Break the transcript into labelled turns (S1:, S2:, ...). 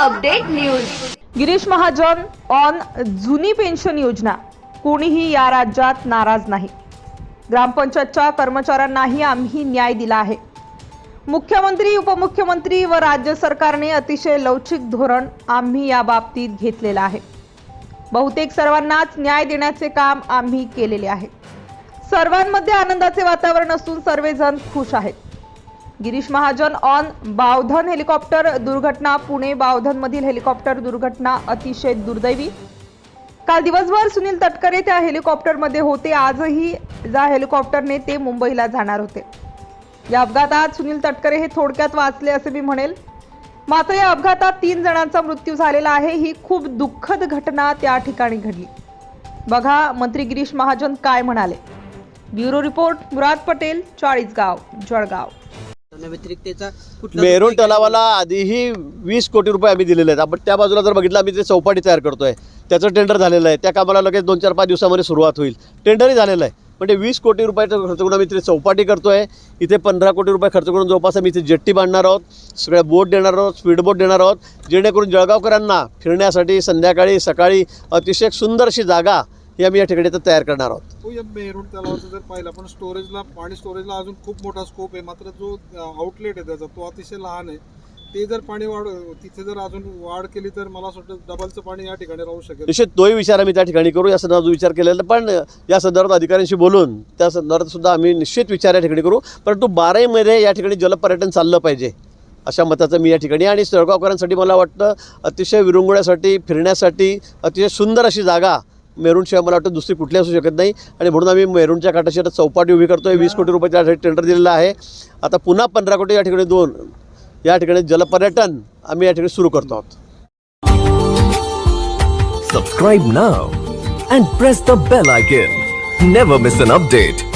S1: Update news.
S2: Girish Mahajan on जुनी pension योजना. कोणीही या राज्यात नाराज नाही. ग्रामपंचायतच्या कर्मचाऱ्यांनाही आम्ही न्याय दिला आहे. मुख्यमंत्री उपमुख्यमंत्री व राज्य सरकारने अतिशय लवचिक धोरण आम्ही या बाबतीत घेतलेलं आहे. बहुतेक सर्वांनाच न्याय देण्याचे काम आम्ही केलेले आहे. सर्वांमध्ये आनंदाचे वातावरण असून सर्वजण खुश आहेत. गिरीश महाजन ऑन बावधन हेलिकॉप्टर दुर्घटना पुणे बावधनमधील हेलिकॉप्टर दुर्घटना अतिशय दुर्दैवी. काल दिवसभर सुनील तटकरे त्या हेलिकॉप्टरमध्ये होते आजही ज्या हेलिकॉप्टरने ते मुंबईला जाणार होते. या अपघातात सुनील तटकरे हे थोडक्यात वाचले असे मी म्हणेल. मात्र या अपघातात तीन जणांचा मृत्यू झालेला आहे ही खूप दुःखद घटना त्या ठिकाणी घडली. बघा मंत्री गिरीश महाजन काय म्हणाले. Bureau report Murad Patel Chalisgaon Jalgaon.
S3: कुठला
S4: मेरून तलावाला आधीही वीस कोटी रुपये आम्ही दिलेले आहेत. आपण त्या बाजूला जर बघितलं आम्ही ते चौपाटी तयार करतोय त्याचं टेंडर झालेलं आहे. त्या कामाला लगेच दोन चार पाच दिवसामध्ये सुरुवात होईल. टेंडरही झालेलं आहे. ते वीस कोटी रुपयाचं खर्च करून आम्ही तिथे चौपाटी करतोय. इथे पंधरा कोटी रुपये खर्च करून जवळपास आम्ही इथे जेट्टी बांधणार आहोत. सगळ्या बोट देणार आहोत स्पीड बोट देणार आहोत. जेणेकरून जळगावकरांना फिरण्यासाठी संध्याकाळी सकाळी अतिशय सुंदर अशी जागा ही आम्ही या ठिकाणी इथं तयार करणार आहोत.
S5: तो या तलावाचं जर पाहिलं पण स्टोरेजला पाणी स्टोरेजला अजून खूप मोठा स्कोप आहे. मात्र जो आउटलेट आहे त्याचा तो अतिशय लहान आहे. ते जर पाणी वाढ तिथे जर अजून वाढ केली तर मला असं वाटतं डबलचं पाणी या ठिकाणी राहू शकेल.
S4: निश्चित तोही विचार आम्ही त्या ठिकाणी करू. या संदर्भात विचार केलेला पण या संदर्भात अधिकाऱ्यांशी बोलून त्या संदर्भात सुद्धा आम्ही निश्चित विचार या ठिकाणी करू. परंतु बाराईमध्ये या ठिकाणी जलपर्यटन चाललं पाहिजे अशा मताचं मी या ठिकाणी आणि सळगावकरांसाठी मला वाटतं अतिशय विरंगुळ्यासाठी फिरण्यासाठी अतिशय सुंदर अशी जागा मेरूनशिवाय मला वाटतं दुसरी कुठली असू शकत नाही. आणि म्हणून आम्ही मेरूणच्या काठाशी आता चौपाटी उभी करतोय. वीस कोटी रुपये त्यासाठी टेंडर दिलेला आहे. आता पुन्हा पंधरा कोटी या ठिकाणी दोन या ठिकाणी जलपर्यटन आम्ही या ठिकाणी सुरू करतो आहोत.
S6: Subscribe now and press the bell icon never miss an update